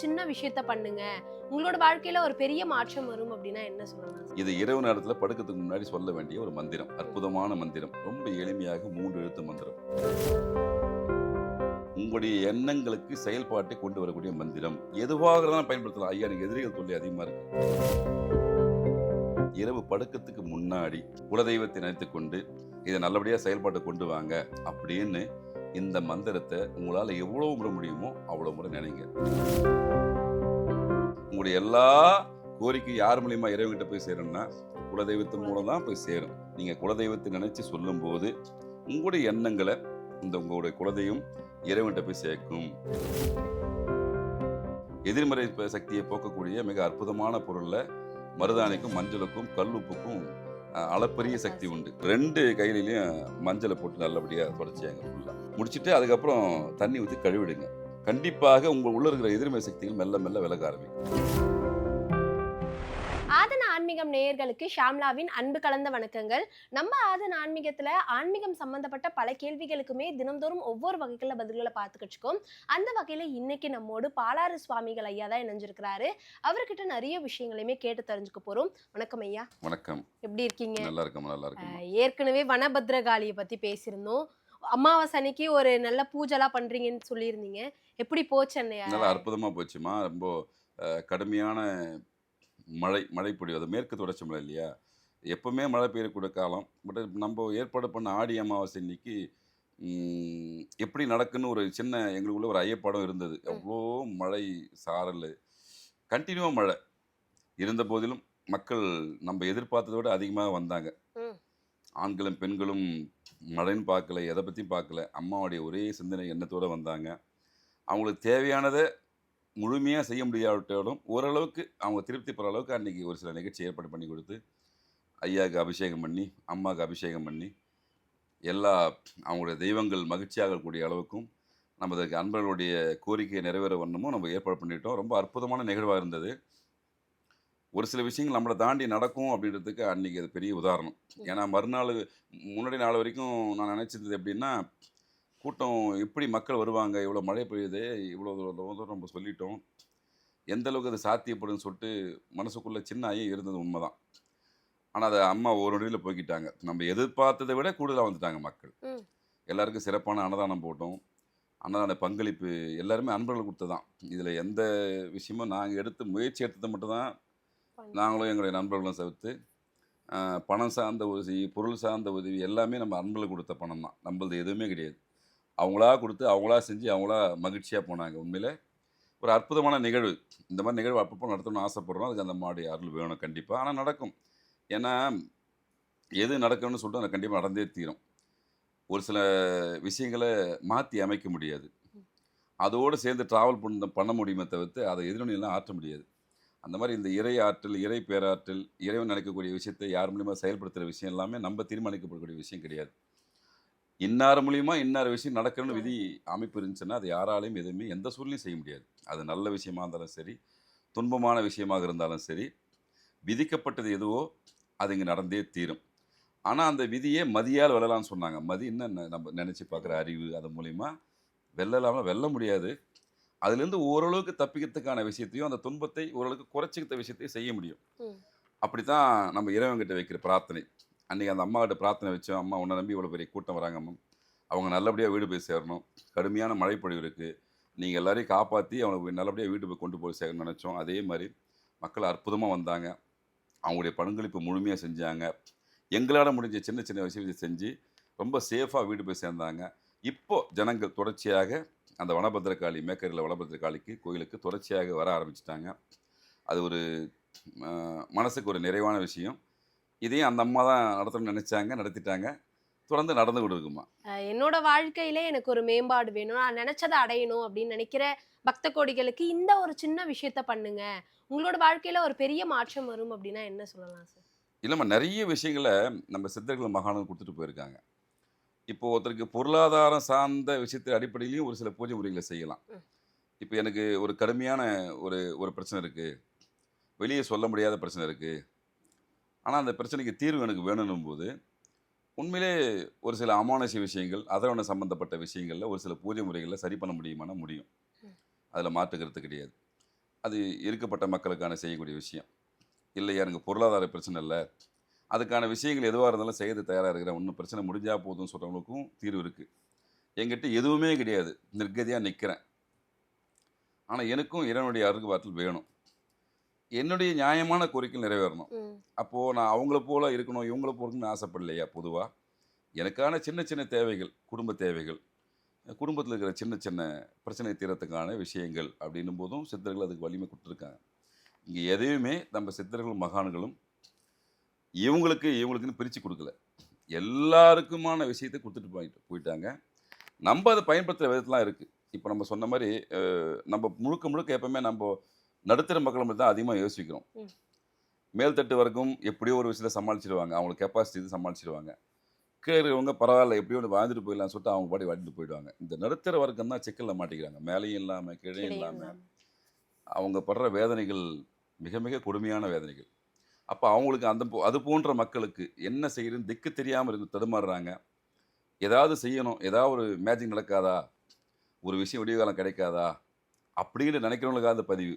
சின்ன விஷயத்த பண்ணுங்க. உங்களோட வாழ்க்கையில ஒரு பெரிய மாற்றம் வரும் அப்படின்னா என்ன சொல்லலாம் இது இரவு நேரத்துல படுக்கிறதுக்கு முன்னாடி சொல்ல வேண்டிய ஒரு மந்திரம். அற்புதமான மந்திரம். ரொம்ப எளிமையாக மூன்று எழுத்து மந்திரம். உங்களுடைய எண்ணங்களுக்கு செயல்பாட்டை கொண்டு வரக்கூடிய மந்திரம். எதுவாக இருந்தாலும் பயன்படுத்தலாம். ஐயா எனக்கு எதிரிகள் தொல்லை அதிகமா இருக்கு. இரவு படுக்கத்துக்கு முன்னாடி குலதெய்வத்தை நினைத்துக் கொண்டு இதை நல்லபடியா செயல்பாட்டை கொண்டு வாங்க அப்படின்னு இந்த மந்திரத்தை உங்களால எவ்வளவு முறை முடியுமோ அவ்வளவு முறை நினைங்க. உங்களுடைய எல்லா கோரிக்கை யார் மூலியமா இறைவன்கிட்ட போய் சேரும்னா குலதெய்வத்தின் மூலம் தான் போய் சேரும். நீங்கள் குலதெய்வத்தை நினைச்சு சொல்லும்போது உங்களுடைய எண்ணங்களை இந்த உங்களுடைய குலதெய்வம் இறைவன்கிட்ட போய் சேர்க்கும். எதிர்மறை சக்தியை போக்கக்கூடிய மிக அற்புதமான பொருளில் மருதாணிக்கும் மஞ்சளுக்கும் கல்லுப்புக்கும் அளப்பரிய சக்தி உண்டு. ரெண்டு கையிலையும் மஞ்சளை போட்டு நல்லபடியாக தொடச்சியாங்க ஃபுல்லாக முடிச்சிட்டு அதுக்கப்புறம் தண்ணி ஊற்றி கழுவிடுங்க. கண்டிப்பாக உங்க உள்ள இருக்கிற எதிர்மறை சக்திகள் மெல்ல மெல்ல விலக ஆரம்பிக்கும். ஆதன ஆன்மீகம் நேயர்களுக்கு ஷாம்லாவின் அன்பு கலந்த வணக்கங்கள். நம்ம ஆதன ஆன்மீகத்துல ஆன்மீகம் சம்பந்தப்பட்ட பல கேள்விகளுக்குமே தினம்தோறும் ஒவ்வொரு வகைகள பதில்களை பார்த்துக்கிட்டு இருக்கோம். அந்த வகையில இன்னைக்கு நம்மோடு பாலாறு சுவாமிகள் ஐயா தான் இணைஞ்சிருக்கிறாரு. அவர்கிட்ட நிறைய விஷயங்களையுமே கேட்டு தெரிஞ்சுக்க போறோம். வணக்கம் ஐயா. வணக்கம். எப்படி இருக்கீங்க? நல்லா இருக்கமா நல்லா இருக்கமா ஏற்கனவே வனபத்ரகாளியை பத்தி பேசியிருந்தோம். அமாவாசை அன்னைக்கு ஒரு நல்ல பூஜைலாம் பண்றீங்கன்னு சொல்லியிருந்தீங்க. எப்படி போச்சு அண்ணையா நல்லா அற்புதமா போச்சுமா? ரொம்ப கடுமையான மழை மழை பொழிவு அது மேற்கு தொடர்ச்சி மலை இல்லையா? எப்பவுமே மழை பெய்யக்கூடிய காலம். பட் நம்ம ஏற்பாடு பண்ண ஆடி அமாவாசை இன்னைக்கு எப்படி நடக்குன்னு ஒரு சின்ன எங்களுக்குள்ள ஒரு ஐயப்பாடம் இருந்தது. எவ்வளோ மழை சாரல். கண்டினியூவாக மழை. இருந்த போதிலும் மக்கள் நம்ம எதிர்பார்த்ததை விட அதிகமாக வந்தாங்க. ஆண்களும் பெண்களும் மழைன்னு பார்க்கல எதை பற்றியும் பார்க்கல. அம்மாவுடைய ஒரே சிந்தனை எண்ணத்தோடு வந்தாங்க. அவங்களுக்கு தேவையானதை முழுமையாக செய்ய முடியாவிட்டாலும் ஓரளவுக்கு அவங்க திருப்தி பெற அளவுக்கு அன்றைக்கி ஒரு சில நிகழ்ச்சி ஏற்பாடு பண்ணி கொடுத்து ஐயாவுக்கு அபிஷேகம் பண்ணி அம்மாவுக்கு அபிஷேகம் பண்ணி எல்லா அவங்களுடைய தெய்வங்கள் மகிழ்ச்சியாக கூடிய அளவுக்கும் நமது அன்பர்களுடைய கோரிக்கையை நிறைவேற வண்ணமும் நம்ம ஏற்பாடு பண்ணிட்டோம். ரொம்ப அற்புதமான நிகழ்வாக இருந்தது. ஒரு சில விஷயங்கள் நம்மளை தாண்டி நடக்கும் அப்படின்றதுக்கு அன்றைக்கி அது பெரிய உதாரணம். ஏன்னா மறுநாள் முன்னாடி நாள் வரைக்கும் நான் நினச்சிருந்தது எப்படின்னா கூட்டம் எப்படி மக்கள் வருவாங்க இவ்வளோ மழை பெய்யுது இவ்வளோ தூரம் நம்ம சொல்லிட்டோம். எந்த அளவுக்கு அது சாத்தியப்படும்னு சொல்லிட்டு மனசுக்குள்ளே சின்ன ஐயம் இருந்தது உண்மைதான். ஆனால் அதை அம்மா ஒரு நொடியில் போய்க்கிட்டாங்க. நம்ம எதிர்பார்த்ததை விட கூடுதலாக வந்துட்டாங்க மக்கள். எல்லாருக்கும் சிறப்பான அன்னதானம் போட்டோம். அன்னதான பங்களிப்பு எல்லாருமே அன்பர்கள் கொடுத்ததான் இதில் எந்த விஷயமும் நாங்கள் எடுத்து முயற்சி எடுத்தது மட்டும்தான் நாங்களும் எங்களுடைய நண்பர்களும் சேர்த்து பணம் சார்ந்த உதவி பொருள் சார்ந்த உதவி எல்லாமே நம்ம அன்பர்களுக்கு கொடுத்த பணம் தான். நம்மளது எதுவுமே கிடையாது. அவங்களா கொடுத்து அவங்களா செஞ்சு அவங்களா மகிழ்ச்சியாக போனாங்க. உண்மையில் ஒரு அற்புதமான நிகழ்வு. இந்த மாதிரி நிகழ்வு அப்பப்போ நடத்தணும்னு ஆசைப்படுறோம். அதுக்கு அந்த மாடி அருள் வேணும் கண்டிப்பாக ஆனால் நடக்கும். ஏன்னா எது நடக்கணும்னு சொல்லிட்டு அது கண்டிப்பாக நடந்தே தீரும். ஒரு சில விஷயங்களை மாற்றி அமைக்க முடியாது. அதோடு சேர்ந்து ட்ராவல் பண்ண பண்ண முடியுமே தவிர்த்து அதை எதிரொலியெல்லாம் ஆற்ற முடியாது. அந்த மாதிரி இந்த இறை ஆற்றல் இறை பேராற்றல் இறைவன் நினைக்கக்கூடிய விஷயத்தை யார் மூலியமாக செயல்படுத்துகிற விஷயம் எல்லாமே நம்ம தீர்மானிக்கப்படக்கூடிய விஷயம் கிடையாது. இன்னார் மூலியமா இன்னார் விஷயம் நடக்கணும்னு விதி அமைப்பு இருந்துச்சுன்னா அது யாராலையும் எதுவுமே எந்த சூழ்நிலையும் செய்ய முடியாது. அது நல்ல விஷயமா இருந்தாலும் சரி துன்பமான விஷயமாக இருந்தாலும் சரி விதிக்கப்பட்டது எதுவோ அது இங்கே நடந்தே தீரும். ஆனால் அந்த விதியே மதியால் வெல்லலாம்னு சொன்னாங்க. மதி என்ன நம்ம நினச்சி பார்க்குற அறிவு அது மூலிமா வெல்லலாமல் வெல்ல முடியாது. அதுலேருந்து ஓரளவுக்கு தப்பிக்கிறதுக்கான விஷயத்தையும் அந்த துன்பத்தை ஓரளவுக்கு குறைச்சிக்கிட்ட விஷயத்தையும் செய்ய முடியும். ம். அப்படி தான் நம்ம இறைவன்கிட்ட வைக்கிற பிரார்த்தனை. அன்றைக்கி அந்த அம்மாகிட்ட பிரார்த்தனை வச்சோம் அம்மா உன்னை நம்பி இவ்வளோ பெரிய கூட்டம் வராங்க அம்மா. அவங்க நல்லபடியாக வீடு போய் சேரணும். கடுமையான மழைப்பொழிவு இருக்குது நீங்கள் எல்லாரையும் காப்பாற்றி அவங்களை நல்லபடியாக வீட்டு போய் கொண்டு போய் சேரணும்னு நினச்சோம். அதே மாதிரி மக்கள் அற்புதமாக வந்தாங்க. அவங்களுடைய பங்களிப்பு முழுமையாக செஞ்சாங்க. எங்களால் முடிஞ்ச சின்ன சின்ன விஷயத்தை செஞ்சு ரொம்ப சேஃபாக வீடு போய் சேர்ந்தாங்க. இப்போ ஜனங்கள் தொடர்ச்சியாக அந்த வனபத்திரகாளி மேக்கரில் வனபத்திரகாளிக்கு கோயிலுக்கு தொடர்ச்சியாக வர ஆரம்பிச்சிட்டாங்க. அது ஒரு மனசுக்கு ஒரு நிறைவான விஷயம். இதையும் அந்த அம்மா தான் நடத்தணும்னு நினச்சாங்க நடத்திட்டாங்க. தொடர்ந்து நடந்து கொடுக்குமா அஹ் என்னோட வாழ்க்கையில எனக்கு ஒரு மேம்பாடு வேணும். நான் நினைச்சதை அடையணும் அப்படின்னு நினைக்கிற பக்த கோடிகளுக்கு இந்த ஒரு சின்ன விஷயத்த பண்ணுங்க. உங்களோட வாழ்க்கையில ஒரு பெரிய மாற்றம் வரும் அப்படின்னா என்ன சொல்லலாம் சார்? இல்லைம்மா நிறைய விஷயங்களை நம்ம சித்தர்கள் மகாணம் கொடுத்துட்டு போயிருக்காங்க. இப்போ ஒருத்தருக்கு பொருளாதாரம் சார்ந்த விஷயத்து அடிப்படையிலையும் ஒரு சில பூஜை முறைகளை செய்யலாம். இப்போ எனக்கு ஒரு கடுமையான ஒரு ஒரு பிரச்சனை இருக்குது வெளியே சொல்ல முடியாத பிரச்சனை இருக்குது ஆனால் அந்த பிரச்சனைக்கு தீர்வு எனக்கு வேணும்னும் போது உண்மையிலே ஒரு சில அமானுஷ்ய விஷயங்கள் அதோட சம்மந்தப்பட்ட விஷயங்களில் ஒரு சில பூஜை முறைகளில் சரி பண்ண முடியுமானா முடியும். அதில் மாற்றுக்கிறது கிடையாது. அது இருக்கப்பட்ட மக்களுக்கான செய்யக்கூடிய விஷயம். இல்லை எனக்கு பொருளாதார பிரச்சனை இல்லை. அதுக்கான விஷயங்கள் எதுவாக இருந்தாலும் செய்யறது தயாராக இருக்கிறேன். ஒன்றும் பிரச்சனை முடிஞ்சா போதும்னு சொல்கிறவங்களுக்கும் தீர்வு இருக்குது என்கிட்ட எதுவுமே கிடையாது. நிர்கதியாக நிற்கிறேன் ஆனால் எனக்கும் இறைவனுடைய அருகுபாட்டில் வேணும். என்னுடைய நியாயமான கோரிக்கை நிறைவேறணும். அப்போது நான் அவங்கள போல இருக்கணும் இவங்கள போல இருக்கணும்னு ஆசைப்படலையா? பொதுவாக எனக்கான சின்ன சின்ன தேவைகள் குடும்ப தேவைகள் குடும்பத்தில் இருக்கிற சின்ன சின்ன பிரச்சனை தீரத்துக்கான விஷயங்கள் அப்படின்னும் போதும் சித்தர்கள் அதுக்கு வலிமை கொடுத்துருக்காங்க. இங்கே எதையுமே நம்ம சித்தர்களும் மகான்களும் இவங்களுக்கு இவங்களுக்குன்னு பிரித்து கொடுக்கல. எல்லாருக்குமான விஷயத்தை கொடுத்துட்டு போயிட்டு போயிட்டாங்க. நம்ம அதை பயன்படுத்துகிற விதத்துலாம் இருக்குது இப்போ நம்ம சொன்ன மாதிரி நம்ம முழுக்க முழுக்க எப்பவுமே நம்ம நடுத்தர மக்கள் மட்டும் தான் அதிகமாக யோசிக்கிறோம். மேல்தட்டு வரைக்கும் எப்படியோ ஒரு விஷயத்தை சமாளிச்சிடுவாங்க அவங்களுக்கு கெப்பாசிட்டி இது சமாளிச்சிடுவாங்க கீழே இருக்கிறவங்க பரவாயில்ல எப்படியோ ஒன்று வாழ்ந்துட்டு போயிடலாம்னு சொல்லிட்டு அவங்க பாடி வாழ்ந்துட்டு போயிடுவாங்க. இந்த நடுத்தர வர்க்கம் தான் சிக்கலில் மாட்டிக்கிறாங்க. மேலேயும் இல்லாமல் கீழே இல்லாமல் அவங்க படுற வேதனைகள் மிக மிக கொடுமையான வேதனைகள். அப்போ அவங்களுக்கு அந்த அது போன்ற மக்களுக்கு என்ன செய்யறதுன்னு திக்கு தெரியாமல் இருக்கு தடுமாறுறாங்க. ஏதாவது செய்யணும் ஏதாவது ஒரு மேஜிக் நடக்காதா? ஒரு விஷயம் விடிய காலம் கிடைக்காதா? அப்படின்னு நினைக்கிறவங்களுக்காக அந்த பதிவு.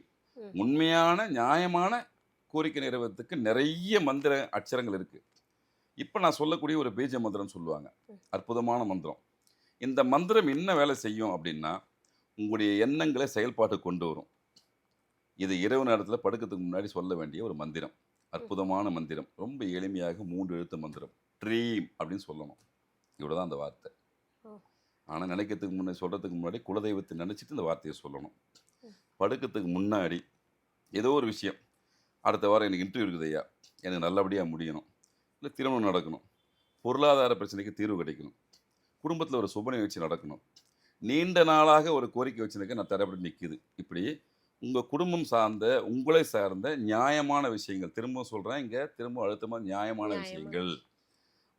உண்மையான நியாயமான கோரிக்கை நிறைவேறத்துக்கு நிறைய மந்திர அட்சரங்கள் இருக்கு. இப்போ நான் சொல்லக்கூடிய ஒரு பீஜ மந்திரம் சொல்லுவாங்க. அற்புதமான மந்திரம். இந்த மந்திரம் என்ன வேலை செய்யும் அப்படின்னா உங்களுடைய எண்ணங்களை செயல்பாட்டுக்கு கொண்டு வரும். இது இரவு நேரத்தில் படுக்கிறதுக்கு முன்னாடி சொல்ல வேண்டிய ஒரு மந்திரம். அற்புதமான மந்திரம். ரொம்ப எளிமையாக மூன்று எழுத்து மந்திரம். ட்ரீம் அப்படின்னு சொல்லணும். இவ்வளோ தான் அந்த வார்த்தை. ஆனால் நினைக்கிறதுக்கு முன்னாடி சொல்கிறதுக்கு முன்னாடி குலதெய்வத்தை நினச்சிட்டு இந்த வார்த்தையை சொல்லணும். படுக்கிறதுக்கு முன்னாடி ஏதோ ஒரு விஷயம். அடுத்த வாரம் எனக்கு இன்டர்வியூ இருக்குது ஐயா. எனக்கு நல்லபடியாக முடியணும். இல்லை திருமணம் நடக்கணும். பொருளாதார பிரச்சனைக்கு தீர்வு கிடைக்கணும். குடும்பத்தில் ஒரு சுப நிகழ்ச்சி நடக்கணும். நீண்ட நாளாக ஒரு கோரிக்கை வச்சுருக்க நான் தரப்பட்டு நிற்குது இப்படி உங்கள் குடும்பம் சார்ந்த உங்களை சார்ந்த நியாயமான விஷயங்கள். திரும்ப சொல்கிறேன் இங்கே திரும்ப அழுத்தமாக நியாயமான நியாயமா. விஷயங்கள்.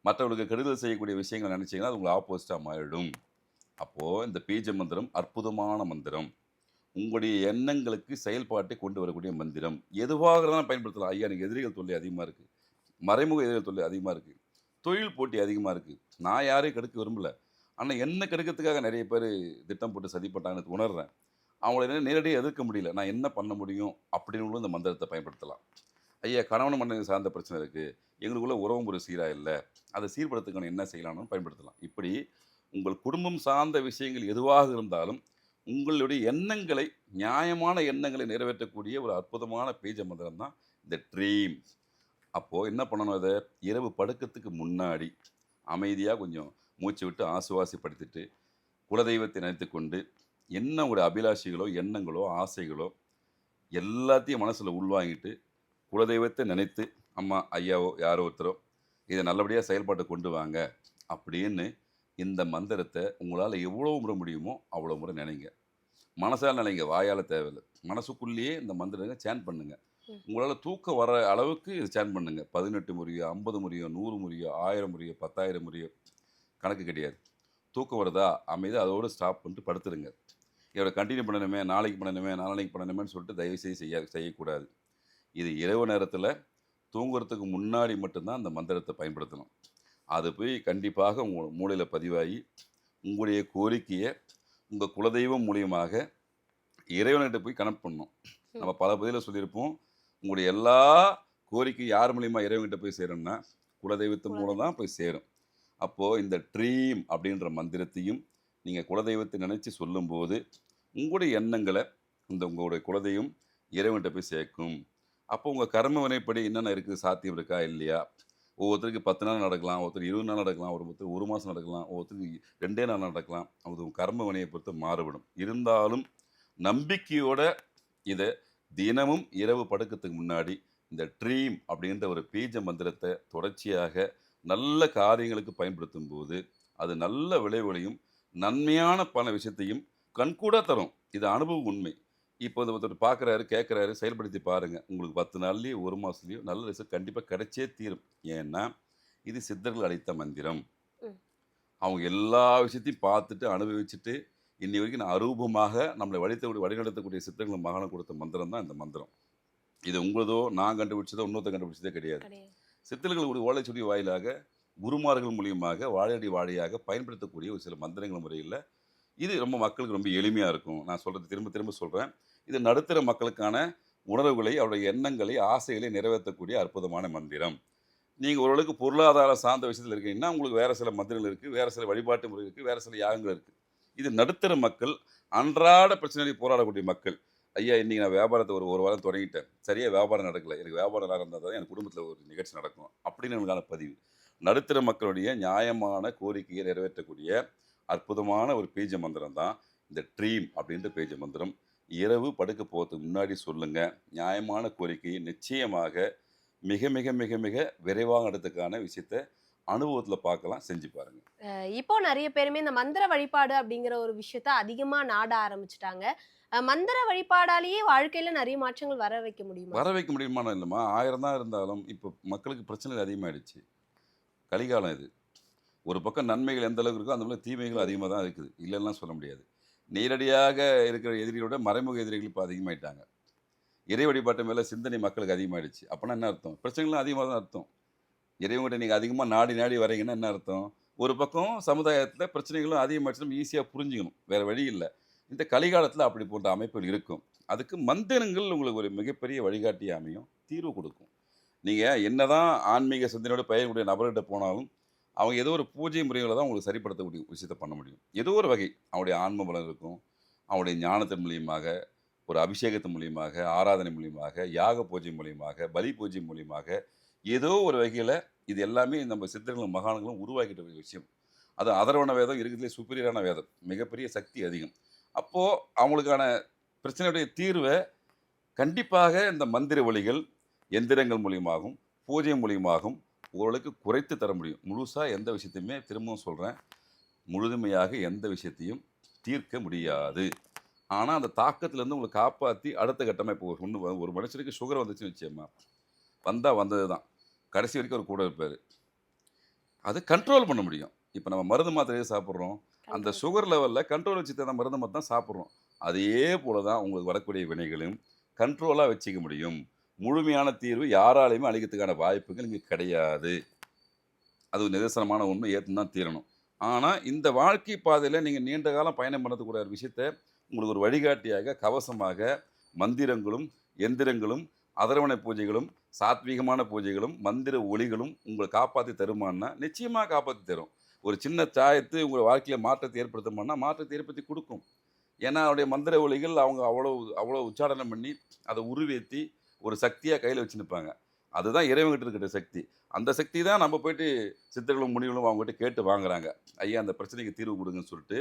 மற்றவர்களுக்கு கெடுதல் செய்யக்கூடிய விஷயங்கள் நினச்சிங்கன்னா அது உங்களுக்கு ஆப்போசிட்டாக மாறிடும். அப்போது இந்த பீஜ மந்திரம் அற்புதமான மந்திரம். உங்களுடைய எண்ணங்களுக்கு செயல்பாட்டை கொண்டு வரக்கூடிய மந்திரம். எதுவாக இருந்தாலும் பயன்படுத்தலாம். ஐயா எனக்கு எதிரிகள் தொல்லை அதிகமாக இருக்குது மறைமுக எதிரிகள் தொல்லை அதிகமாக இருக்குது தொழில் போட்டி அதிகமாக இருக்குது நான் யாரையும் கெடுக்க விரும்பல. ஆனால் என்ன கெடுக்கிறதுக்காக நிறைய பேர் திட்டம் போட்டு சதிப்பட்டாங்கன்னு உணர்றேன். அவங்கள நேரடியாக எதிர்க்க முடியல. நான் என்ன பண்ண முடியும்? அப்படின்னு இந்த மந்திரத்தை பயன்படுத்தலாம். ஐயா கணவன் மன்னன் சார்ந்த பிரச்சனை இருக்குது எங்களுக்குள்ள உறவு முறை சீராக இல்லை. அதை சீர்படுத்துக்கணும் என்ன செய்யலாம்னு பயன்படுத்தலாம். இப்படி உங்கள் குடும்பம் சார்ந்த விஷயங்கள் எதுவாக இருந்தாலும் உங்களுடைய எண்ணங்களை நியாயமான எண்ணங்களை நிறைவேற்றக்கூடிய ஒரு அற்புதமான பேஜ மந்திரம் தான் இந்த ட்ரீம். அப்போது என்ன பண்ணணும் அதை? இரவு படுக்கிறதுக்கு முன்னாடி அமைதியாக கொஞ்சம் மூச்சு விட்டு ஆசுவாசப்படுத்திட்டு குலதெய்வத்தை நினைத்து கொண்டு என்ன ஒரு அபிலாஷைகளோ எண்ணங்களோ ஆசைகளோ எல்லாத்தையும் மனசில் உள்வாங்கிட்டு குலதெய்வத்தை நினைத்து அம்மா ஐயாவோ யாரோ ஒருத்தரோ இதை நல்லபடியாக செயல்பாட்டு கொண்டு வாங்க அப்படின்னு இந்த மந்திரத்தை உங்களால் எவ்வளோ முறை முடியுமோ அவ்வளோ முறை நினைங்க. மனசால் நினைங்க வாயால் தேவையில்லை. மனசுக்குள்ளேயே இந்த மந்திரத்தை சேன் பண்ணுங்க. ம். உங்களால் தூக்கம் வர அளவுக்கு இது சேன் பண்ணுங்க. பதினெட்டு முறையோ ஐம்பது முறையோ நூறு முறையோ ஆயிரம் முறையோ பத்தாயிரம் முறையோ கணக்கு கிடையாது. தூக்கம் வருதா? அமைதி அதோடு ஸ்டாப் பண்ணிட்டு படுத்துருங்க. இதோட கண்டினியூ பண்ணணுமே நாளைக்கு பண்ணணுமே நாளைக்கு பண்ணணுமேன்னு சொல்லிட்டு தயவுசெய்து செய்ய செய்யக்கூடாது. இது இரவு நேரத்தில் தூங்குறதுக்கு முன்னாடி மட்டும்தான் அந்த மந்திரத்தை பயன்படுத்தணும். அது போய் கண்டிப்பாக உங்கள் மூளையில் பதிவாகி உங்களுடைய கோரிக்கையை உங்கள் குலதெய்வம் மூலியமாக இறைவன்கிட்ட போய் கனெக்ட் பண்ணணும். நம்ம பல பதிலில் சொல்லியிருப்போம் உங்களுடைய எல்லா கோரிக்கை யார் மூலியமா இறைவன்கிட்ட போய் சேரும்னா குலதெய்வத்து மூலம் தான் போய் சேரும். அப்போது இந்த ட்ரீம் அப்படின்ற மந்திரத்தையும் நீங்கள் குலதெய்வத்தை நினச்சி சொல்லும்போது உங்களுடைய எண்ணங்களை இந்த உங்களுடைய குலதையும் இறைவன்கிட்ட போய் சேர்க்கும். அப்போ உங்கள் கர்ம வினைப்படி என்னென்ன இருக்குது? சாத்தியம் இருக்கா? இல்லையா? ஒவ்வொருத்தருக்கு பத்து நாள் நடக்கலாம் ஒருத்தர் இருபது நாள் நடக்கலாம் ஒருத்தர் ஒரு மாதம் நடக்கலாம் ஒவ்வொருத்தருக்கு ரெண்டே நாள் நடக்கலாம். அது உங்கள் கர்ம வினையை பொறுத்து மாறுபடும். இருந்தாலும் நம்பிக்கையோட இதை தினமும் இரவு படுக்கிறதுக்கு முன்னாடி இந்த ட்ரீம் அப்படின்ற ஒரு பீஜ மந்திரத்தை தொடர்ச்சியாக நல்ல காரியங்களுக்கு பயன்படுத்தும் போது அது நல்ல விளைவுகளையும் நன்மையான பல விஷயத்தையும் கண்கூடா தரும். இது அனுபவ உண்மை. இப்போ இது ஒருத்தர் பார்க்குறாரு கேட்குறாரு செயல்படுத்தி பாருங்க. உங்களுக்கு பத்து நாள்லேயும் ஒரு மாதத்துலேயும் நல்ல ரிசல்ட் கண்டிப்பாக கிடைச்சே தீரும். ஏன்னா இது சித்தர்கள் அளித்த மந்திரம். அவங்க எல்லா விஷயத்தையும் பார்த்துட்டு அனுபவிச்சுட்டு இன்னி வரைக்கும் நான் அரூபமாக நம்மளை வழித்தக்கூடிய வழிநடத்தக்கூடிய சித்தர்கள் மகானம் கொடுத்த மந்திரம் தான் இந்த மந்திரம். இது உங்களதோ நான் கண்டுபிடிச்சதோ இன்னொருத்தர் கண்டுபிடிச்சதே கிடையாது. கிடையாது. சித்தர்களுடைய ஓலைச்சுடி வாயிலாக குருமார்கள் மூலியமாக வாழையடி வாழையாக பயன்படுத்தக்கூடிய ஒரு சில மந்திரங்கள் முறையில் இது ரொம்ப மக்களுக்கு ரொம்ப எளிமையாக இருக்கும். நான் சொல்கிறது திரும்ப திரும்ப சொல்கிறேன் இது நடுத்தர மக்களுக்கான உணர்வுகளை அவருடைய எண்ணங்களை ஆசைகளை நிறைவேற்றக்கூடிய அற்புதமான மந்திரம். நீங்கள் ஓரளவுக்கு பொருளாதாரம் சார்ந்த விஷயத்தில் இருக்கீங்கன்னா உங்களுக்கு வேறு சில மந்திரங்கள் இருக்குது வேறு சில வழிபாட்டு முறை இருக்குது வேறு சில யாகங்கள் இருக்குது இது நடுத்தர மக்கள் அன்றாட பிரச்சனைகளை போராடக்கூடிய மக்கள். ஐயா இன்றைக்கி நான் வியாபாரத்தை ஒரு ஒரு வாரம் தொடங்கிட்டேன். சரியாக வியாபாரம் நடக்கலை. எனக்கு வியாபாரம் நடந்தால் தான் என் குடும்பத்தில் ஒரு நிகழ்ச்சி நடக்கும். அப்படின்னு எனக்கான பதிவு. நடுத்தர மக்களுடைய நியாயமான கோரிக்கையை நிறைவேற்றக்கூடிய அற்புதமான ஒரு பேஜ மந்திரம் தான் இந்த ட்ரீம் அப்படின்ற பேஜ மந்திரம். இரவு படுக்க போகிறதுக்கு முன்னாடி சொல்லுங்க. நியாயமான கோரிக்கையை நிச்சயமாக மிக மிக மிக மிக விரைவாக நடத்துக்கான விஷயத்த அனுபவத்தில் பார்க்கலாம் செஞ்சு பாருங்க. இப்போ நிறைய பேருமே இந்த மந்திர வழிபாடு அப்படிங்கிற ஒரு விஷயத்த அதிகமா நாட ஆரம்பிச்சிட்டாங்க. மந்திர வழிபாடாலேயே வாழ்க்கையில நிறைய மாற்றங்கள் வர வைக்க முடியுமா? வர வைக்க முடியுமான்னு இல்லைம்மா. ஆயிரம் தான் இருந்தாலும் இப்போ மக்களுக்கு பிரச்சனைகள் அதிகமாகிடுச்சு கலிகாலம் இது. ஒரு பக்கம் நன்மைகள் எந்த அளவுக்கு இருக்கோ அந்த மாதிரி தீமைகள் அதிகமாக தான் இருக்குது. இல்லைன்னா சொல்ல முடியாது. நேரடியாக இருக்கிற எதிரியோட மறைமுக எதிரிகள் இப்போ அதிகமாயிட்டாங்க. இறை வழிபாட்டு மேலே சிந்தனை மக்களுக்கு அதிகமாகிடுச்சு அப்போனா என்ன அர்த்தம்? பிரச்சனைகளும் அதிகமாக தான் அர்த்தம். இறைவங்கிட்ட நீங்கள் அதிகமாக நாடி நாடி வரீங்கன்னா என்ன அர்த்தம்? ஒரு பக்கம் சமுதாயத்தில் பிரச்சனைகளும் அதிகமாகிடுச்சு நம்ம ஈஸியாக புரிஞ்சுக்கணும். வேறு வழி இல்லை. இந்த கலிகாலத்தில் அப்படி போன்ற அமைப்புகள் இருக்கும். அதுக்கு மந்திரங்கள் உங்களுக்கு ஒரு மிகப்பெரிய வழிகாட்டி அமையும். தீர்வு கொடுக்கும். நீங்கள் என்னதான் ஆன்மீக சிந்தனையோட பயன்படைய நபர்கிட்ட போனாலும் அவங்க ஏதோ ஒரு பூஜை முறைகளை தான் உங்களுக்கு சரிப்படுத்தக்கூடிய விஷயத்தை பண்ண முடியும். ஏதோ ஒரு வகை அவனுடைய ஆன்ம பலம் இருக்கும். அவனுடைய ஞானத்தின் மூலியமாக ஒரு அபிஷேகத்தின் மூலியமாக ஆராதனை மூலியமாக யாக பூஜை மூலியமாக பலி பூஜை மூலியமாக ஏதோ ஒரு வகையில் இது எல்லாமே நம்ம சித்தர்களும் மகான்களும் உருவாக்கிட்ட ஒரு விஷயம். அது அதரவான வேதம் இருக்கிறதுலே சுப்பீரியரான வேதம். மிகப்பெரிய சக்தி அதிகம். அப்போது அவங்களுக்கான பிரச்சனையுடைய தீர்வை கண்டிப்பாக இந்த மந்திர ஒளிகள் எந்திரங்கள் மூலியமாகவும் பூஜை மூலியமாகவும் ஓரளவுக்கு குறைத்து தர முடியும். முழுசாக எந்த விஷயத்தையுமே திரும்பவும் சொல்கிறேன் முழுமையாக எந்த விஷயத்தையும் தீர்க்க முடியாது. ஆனால் அந்த தாக்கத்துலேருந்து உங்களை காப்பாற்றி அடுத்த கட்டமாக இப்போ ஒன்று ஒரு மனுஷனுக்கு சுகர் வந்துச்சுன்னு வச்சேம்மா வந்தால் வந்தது தான் கடைசி வரைக்கும் அவர் கூட இருப்பார். அது கண்ட்ரோல் பண்ண முடியும். இப்போ நம்ம மருந்து மாத்திரையே சாப்பிட்றோம். அந்த சுகர் லெவலில் கண்ட்ரோல் வச்சு தான் மருந்து தான் சாப்பிட்றோம். அதே போல தான் உங்களுக்கு வரக்கூடிய வினைகளையும் கண்ட்ரோலாக வச்சுக்க முடியும். முழுமையான தீர்வு யாராலையுமே அளிக்கிறதுக்கான வாய்ப்புகள் இங்கே கிடையாது. அது ஒரு நிதர்சனமான உண்மை ஏற்று தான் தீரணும். ஆனால் இந்த வாழ்க்கை பாதையில் நீங்கள் நீண்ட காலம் பயணம் பண்ணக்கூடிய ஒரு விஷயத்த உங்களுக்கு ஒரு வழிகாட்டியாக கவசமாக மந்திரங்களும் எந்திரங்களும் அதரவணை பூஜைகளும் சாத்வீகமான பூஜைகளும் மந்திர ஒளிகளும் உங்களை காப்பாற்றி தருமான்னா நிச்சயமாக காப்பாற்றி தரும். ஒரு சின்ன சாயத்து உங்கள் வாழ்க்கையில் மாற்றத்தை ஏற்படுத்துமான்னா மாற்றத்தை ஏற்படுத்தி கொடுக்கும். ஏன்னா அவருடைய மந்திர ஒளிகள் அவங்க அவ்வளோ அவ்வளோ உச்சாரணம் பண்ணி அதை உருவேற்றி ஒரு சக்தியாக கையில் வச்சு நிற்பாங்க அதுதான் இறைவன்கிட்ட இருக்கிற சக்தி. அந்த சக்தி தான் நம்ம போயிட்டு சித்தர்களும் முனிகளும் அவங்ககிட்ட கேட்டு வாங்குறாங்க. ஐயா அந்த பிரச்சனைக்கு தீர்வு கொடுங்கன்னு சொல்லிட்டு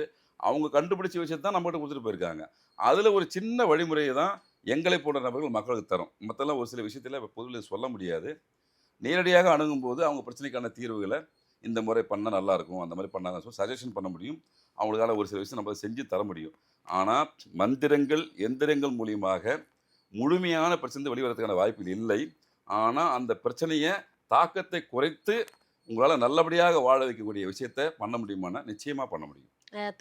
அவங்க கண்டுபிடிச்ச விஷயத்தை தான் நம்மகிட்ட கொடுத்துட்டு போயிருக்காங்க. அதில் ஒரு சின்ன வழிமுறையை தான் எங்களை போன்ற நபர்கள் மக்களுக்கு தரும். மற்றெல்லாம் ஒரு சில விஷயத்தில் இப்போ பொதுவில் சொல்ல முடியாது. நேரடியாக அணுகும்போது அவங்க பிரச்சனைக்கான தீர்வுகளை இந்த முறை பண்ணால் நல்லாயிருக்கும் அந்த மாதிரி பண்ணாங்க சொல்லி சஜஷன் பண்ண முடியும். அவங்களுக்கான ஒரு சில விஷயம் நம்ம செஞ்சு தர முடியும். ஆனால் மந்திரங்கள் எந்திரங்கள் மூலியமாக முழுமையான பிரச்சனை வெளிவரத்துக்கான வாய்ப்புகள் இல்லை. ஆனால் அந்த பிரச்சனையை தாக்கத்தை குறைத்து உங்களால் நல்லபடியாக வாழ வைக்கக்கூடிய விஷயத்த பண்ண முடியுமானா? நிச்சயமாக பண்ண முடியும்.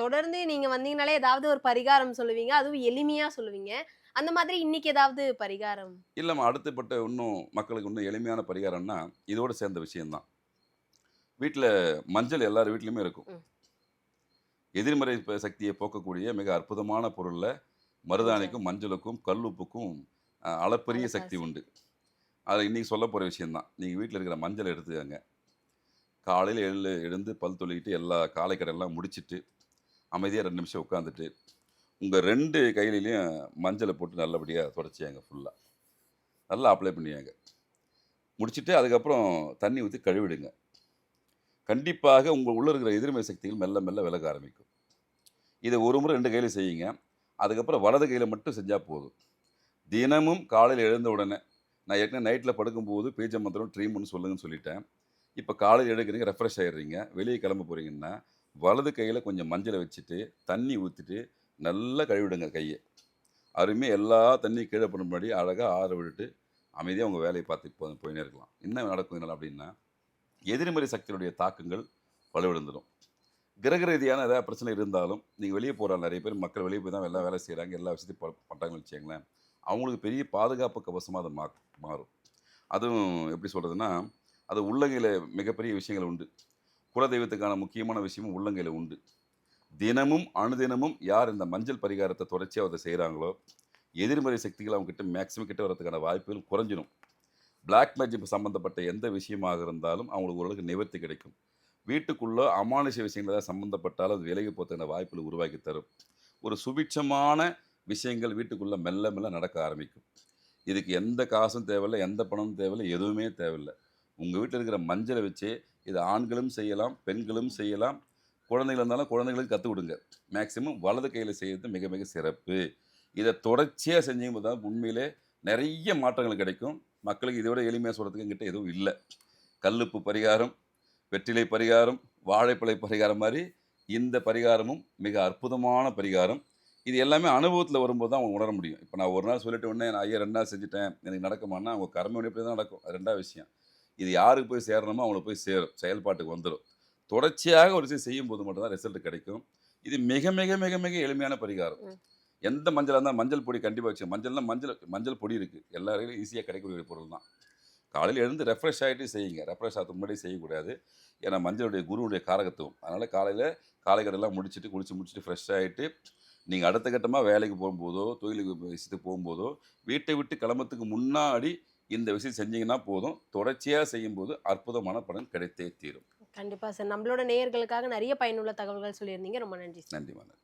தொடர்ந்து நீங்க வந்தீங்கனாலே ஏதாவது ஒரு பரிகாரம் சொல்லுவீங்க. அதுவும் எளிமையா சொல்லுவீங்க. அந்த மாதிரி இன்னைக்கு ஏதாவது பரிகாரம்? இல்லைம்மா அடுத்தப்பட்ட இன்னும் மக்களுக்கு இன்னும் எளிமையான பரிகாரம்னா இதோடு சேர்ந்த விஷயம்தான். வீட்டில் மஞ்சள் எல்லார் வீட்லேயுமே இருக்கும். எதிர்மறை சக்தியை போக்கக்கூடிய மிக அற்புதமான பொருளில் மருதாணிக்கும் மஞ்சளுக்கும் கல்லுப்புக்கும் அளப்பரிய சக்தி உண்டு. அது இன்றைக்கி சொல்ல போகிற விஷயம்தான். நீங்கள் வீட்டில் இருக்கிற மஞ்சள் எடுத்துக்கங்க. காலையில் எழு எழுந்து பல் தொழிக்கிட்டு எல்லா காலை கடையெல்லாம் முடிச்சிட்டு அமைதியாக ரெண்டு நிமிஷம் உட்காந்துட்டு உங்கள் ரெண்டு கையிலையும் மஞ்சளை போட்டு நல்லபடியாக தொடச்சியாங்க ஃபுல்லாக நல்லா அப்ளை பண்ணியாங்க முடிச்சிட்டு அதுக்கப்புறம் தண்ணி ஊற்றி கழுவிடுங்க. கண்டிப்பாக உங்கள் உள்ளே இருக்கிற எதிர்மறை சக்திகள் மெல்ல மெல்ல விலக ஆரம்பிக்கும். இதை ஒரு முறை ரெண்டு கையில் செய்யுங்க. அதுக்கப்புறம் வலது கையில் மட்டும் செஞ்சால் போதும். தினமும் காலையில் எழுந்த உடனே நான் ஏற்கனவே நைட்டில் படுக்கும்போது பேஜ மந்திரம் ட்ரீம்னு சொல்லுங்கன்னு சொல்லிட்டேன். இப்போ காலையில் எழுக்கிறீங்க ரெஃப்ரெஷ் ஆகிடுறீங்க வெளியே கிளம்ப போகிறீங்கன்னா வலது கையில் கொஞ்சம் மஞ்சளை வச்சுட்டு தண்ணி ஊற்றிட்டு நல்லா கழுவிடுங்க கையை. அருமையாக எல்லா தண்ணியும் கீழே பண்ண முன்னாடி அழகாக ஆற விட்டுட்டு அமைதியாக அவங்க வேலையை பார்த்து போ போயினே இருக்கலாம். என்ன நடக்கும் இதனால் அப்படின்னா எதிர்மறை சக்தியுடைய தாக்கங்கள் வலுவிழந்துடும் கிரக ரீதியான ஏதாவது பிரச்சனை இருந்தாலும் நீங்கள் வெளியே போகிறாங்க நிறைய பேர் மக்கள் வெளியே போய் தான் எல்லாம் வேலை செய்கிறாங்க எல்லா விஷயத்தையும் பண்ணுறாங்கன்னு வச்சுங்களேன் அவங்களுக்கு பெரிய பாதுகாப்பு கவசமாக அது மா மாறும். அதுவும் எப்படி சொல்கிறதுனா அது உள்ளங்கையில் மிகப்பெரிய விஷயங்கள் உண்டு. குலதெய்வத்துக்கான முக்கியமான விஷயமும் உள்ளங்கையில் உண்டு. தினமும் அணுதினமும் யார் இந்த மஞ்சள் பரிகாரத்தை தொடர்ச்சியாக அதை செய்கிறாங்களோ எதிர்மறை சக்திகள் அவங்ககிட்ட மேக்ஸிமம் கிட்ட வரதுக்கான வாய்ப்புகள் குறைஞ்சிடும் பிளாக் மேஜிக் சம்மந்தப்பட்ட எந்த விஷயமாக இருந்தாலும் அவங்களுக்கு ஓரளவுக்கு நிவர்த்தி கிடைக்கும். வீட்டுக்குள்ளே அமானுஷ விஷயங்கள் ஏதாவது சம்மந்தப்பட்டாலும் அது விலகி போகிறதுக்கான வாய்ப்புகளை உருவாக்கி தரும். ஒரு சுபிட்சமான விஷயங்கள் வீட்டுக்குள்ளே மெல்ல மெல்ல நடக்க ஆரம்பிக்கும். இதுக்கு எந்த காசும் தேவையில்லை எந்த பணமும் தேவையில்லை எதுவுமே தேவையில்லை. உங்கள் வீட்டில் இருக்கிற மஞ்சளை வச்சு இது ஆண்களும் செய்யலாம் பெண்களும் செய்யலாம். குழந்தைகள் இருந்தாலும் குழந்தைகளுக்கு கற்றுக் கொடுங்க. மேக்ஸிமம் வலது கையில் செய்கிறது மிக மிக சிறப்பு. இதை தொடர்ச்சியாக செஞ்சீங்க தான் உண்மையிலே நிறைய மாற்றங்கள் கிடைக்கும். மக்களுக்கு இதை விட எளிமையாக சொல்கிறதுக்கு எங்கிட்ட எதுவும் இல்லை. கல்லுப்பு பரிகாரம் வெற்றிலை பரிகாரம் வாழைப்பழை பரிகாரம் மாதிரி இந்த பரிகாரமும் மிக அற்புதமான பரிகாரம். இது எல்லாமே அனுபவத்தில் வரும்போது தான் அவங்க உணர முடியும். இப்போ நான் ஒரு நாள் சொல்லிட்டு உடனே நான் ஐயா ரெண்டு நாள் செஞ்சுட்டேன். எனக்கு நடக்குமான்னா அவங்க கர்ம வினைப்படி தான் நடக்கும். அது ரெண்டாவது விஷயம். இது யாருக்கு போய் சேரணுமோ அவங்களுக்கு போய் சேரும். செயல்பாட்டுக்கு வந்துடும் தொடர்ச்சியாக ஒரு விஷயம் செய்யும் போது மட்டும்தான் ரிசல்ட் கிடைக்கும். இது மிக மிக மிக மிக எளிமையான பரிகாரம். எந்த மஞ்சளாக இருந்தால் மஞ்சள் பொடி கண்டிப்பாக வச்சு மஞ்சள்னா மஞ்சள் மஞ்சள் பொடி இருக்குது எல்லாருக்கும் ஈஸியாக கிடைக்கக்கூடிய பொருள் தான். காலையில் எழுந்து ரெஃப்ரெஷ் ஆகிட்டு செய்யுங்க. ரெஃப்ரெஷ் ஆகிறதுக்கு முன்னாடி செய்யக்கூடாது. ஏன்னா மஞ்சளுடைய குருவுடைய காரகத்துவம். அதனால் காலையில் காலை கடையெல்லாம் முடிச்சுட்டு குளிச்சு முடிச்சுட்டு ஃப்ரெஷ் ஆகிட்டு நீங்கள் அடுத்த கட்டமாக வேலைக்கு போகும்போதோ தொழிலுக்கு விஷயத்துக்கு போகும்போதோ வீட்டை விட்டு கிளம்புறதுக்கு முன்னாடி இந்த விஷயம் செஞ்சீங்கன்னா போதும். தொடர்ச்சியாக செய்யும்போது அற்புதமான பலன் கிடைத்தே தீரும். கண்டிப்பா சார். நம்மளோட நேயர்களுக்காக நிறைய பயனுள்ள தகவல்கள் சொல்லியிருந்தீங்க. ரொம்ப நன்றி நன்றி மலர்